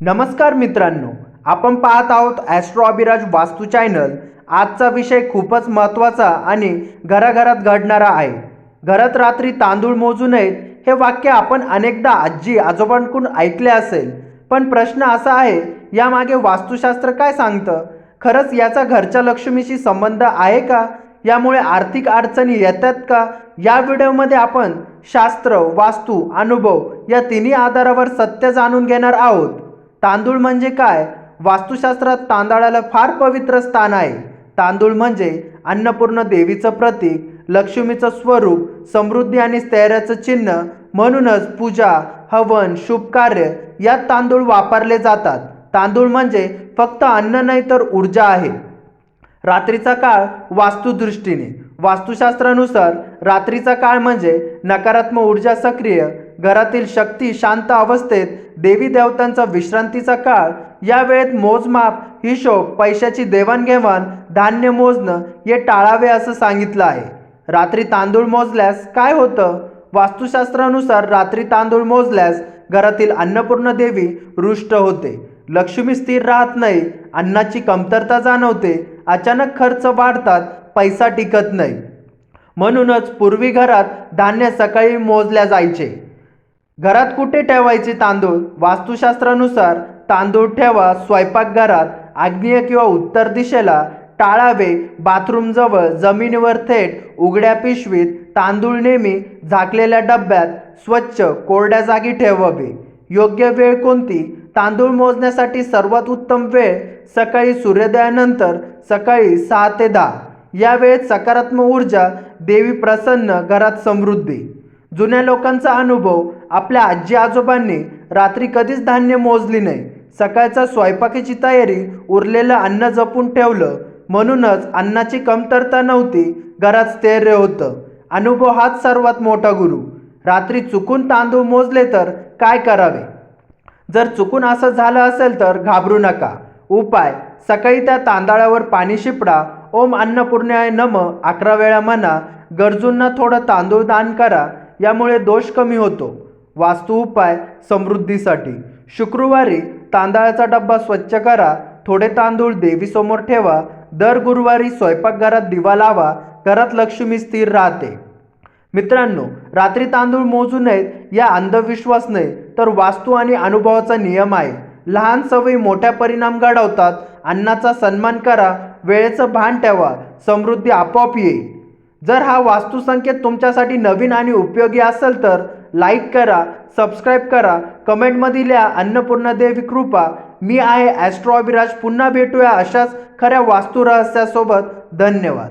नमस्कार मित्रांनो आपण पाहत आहोत ॲस्ट्रो अभिराज वास्तू चॅनल आजचा विषय खूपच महत्त्वाचा आणि घराघरात घडणारा आहे. घरात रात्री तांदूळ मोजू नयेत हे वाक्य आपण अनेकदा आजी आजोबांकडून ऐकले असेल. पण प्रश्न असा आहे यामागे वास्तुशास्त्र काय सांगतं? खरंच याचा घरच्या लक्ष्मीशी संबंध आहे का? यामुळे आर्थिक अडचणी येतात का? या व्हिडिओमध्ये आपण शास्त्र वास्तू अनुभव या तिन्ही आधारावर सत्य जाणून घेणार आहोत. तांदूळ म्हणजे काय? वास्तुशास्त्रात तांदळाला फार पवित्र स्थान आहे. तांदूळ म्हणजे अन्नपूर्ण देवीचं प्रतीक लक्ष्मीचं स्वरूप समृद्धी आणि स्थैर्याचं चिन्ह म्हणूनच पूजा हवन शुभ कार्य यात तांदूळ वापरले जातात. तांदूळ म्हणजे फक्त अन्न नाही तर ऊर्जा आहे. रात्रीचा काळ वास्तुदृष्टीने. वास्तुशास्त्रानुसार रात्रीचा काळ म्हणजे नकारात्मक ऊर्जा सक्रिय घरातील शक्ती शांत अवस्थेत देवी देवतांचा विश्रांतीचा काळ या वेळेत मोजमाप हिशोब पैशाची देवाणघेवाण धान्य मोजणं हे टाळावे असं सांगितलं आहे. रात्री तांदूळ मोजल्यास काय होतं? वास्तुशास्त्रानुसार रात्री तांदूळ मोजल्यास घरातील अन्नपूर्ण देवी रुष्ट होते. लक्ष्मी स्थिर राहत नाही अन्नाची कमतरता जाणवते अचानक खर्च वाढतात पैसा टिकत नाही. म्हणूनच पूर्वी घरात धान्य सकाळी मोजल्या जायचे. घरात कुठे ठेवायचे तांदूळ? वास्तुशास्त्रानुसार तांदूळ ठेवा स्वयंपाकघरात आग्नेय किंवा उत्तर दिशेला टाळावे बाथरूमजवळ जमिनीवर थेट उघड्या पिशवीत तांदूळ नेहमी झाकलेल्या डब्यात स्वच्छ कोरड्या जागी ठेवावे. योग्य वेळ कोणती? तांदूळ मोजण्यासाठी सर्वात उत्तम वेळ सकाळी सूर्योदयानंतर सकाळी सहा ते दहा. या वेळेत सकारात्मक ऊर्जा देवी प्रसन्न घरात समृद्धी. जुन्या लोकांचा अनुभव आपल्या आजी आजोबांनी रात्री कधीच धान्य मोजली नाही. सकाळचा स्वयंपाकीची तयारी उरलेलं अन्न जपून ठेवलं. म्हणूनच अन्नाची कमतरता नव्हती घरात स्थैर्य होतं. अनुभव हाच सर्वात मोठा गुरु. रात्री चुकून तांदूळ मोजले तर काय करावे? जर चुकून असं झालं असेल तर घाबरू नका. उपाय सकाळी त्या तांदळावर पाणी शिपडा. ओम अन्नपूर्णाय नम. अकरा वेळा म्हणा गरजूंना थोडं तांदूळ दान करा. यामुळे दोष कमी होतो. वास्तू उपाय समृद्धीसाठी. शुक्रवारी तांदळाचा डब्बा स्वच्छ करा. थोडे तांदूळ देवीसमोर ठेवा. दर गुरुवारी स्वयंपाकघरात दिवा लावा. घरात लक्ष्मी स्थिर राहते. मित्रांनो रात्री तांदूळ मोजू नयेत या अंधविश्वास नाही तर वास्तू आणि अनुभवाचा नियम आहे. लहान सवयी मोठ्या परिणाम घडवतात. अन्नाचा सन्मान करा. वेळेचं भान ठेवा. समृद्धी आपोआप येईल. जर हा वास्तुसंकेत तुमच्यासाठी नवीन आणि उपयोगी असेल तर लाईक करा सबस्क्राईब करा कमेंटमध्ये लिहा अन्नपूर्णा देवी कृपा. मी आहे ॲस्ट्रॉ अभिराज. पुन्हा भेटूया अशाच खऱ्या वास्तुरहस्यासोबत धन्यवाद.